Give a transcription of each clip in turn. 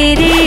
तेरे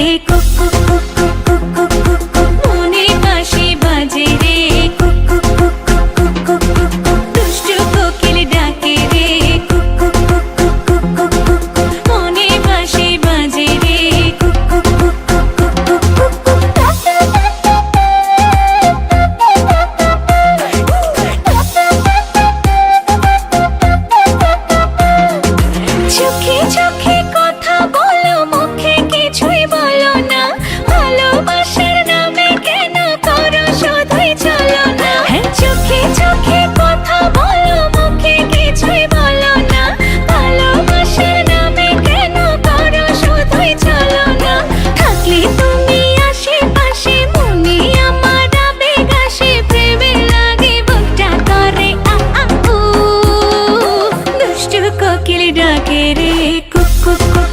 को किली डाके रे कुक कुक कुक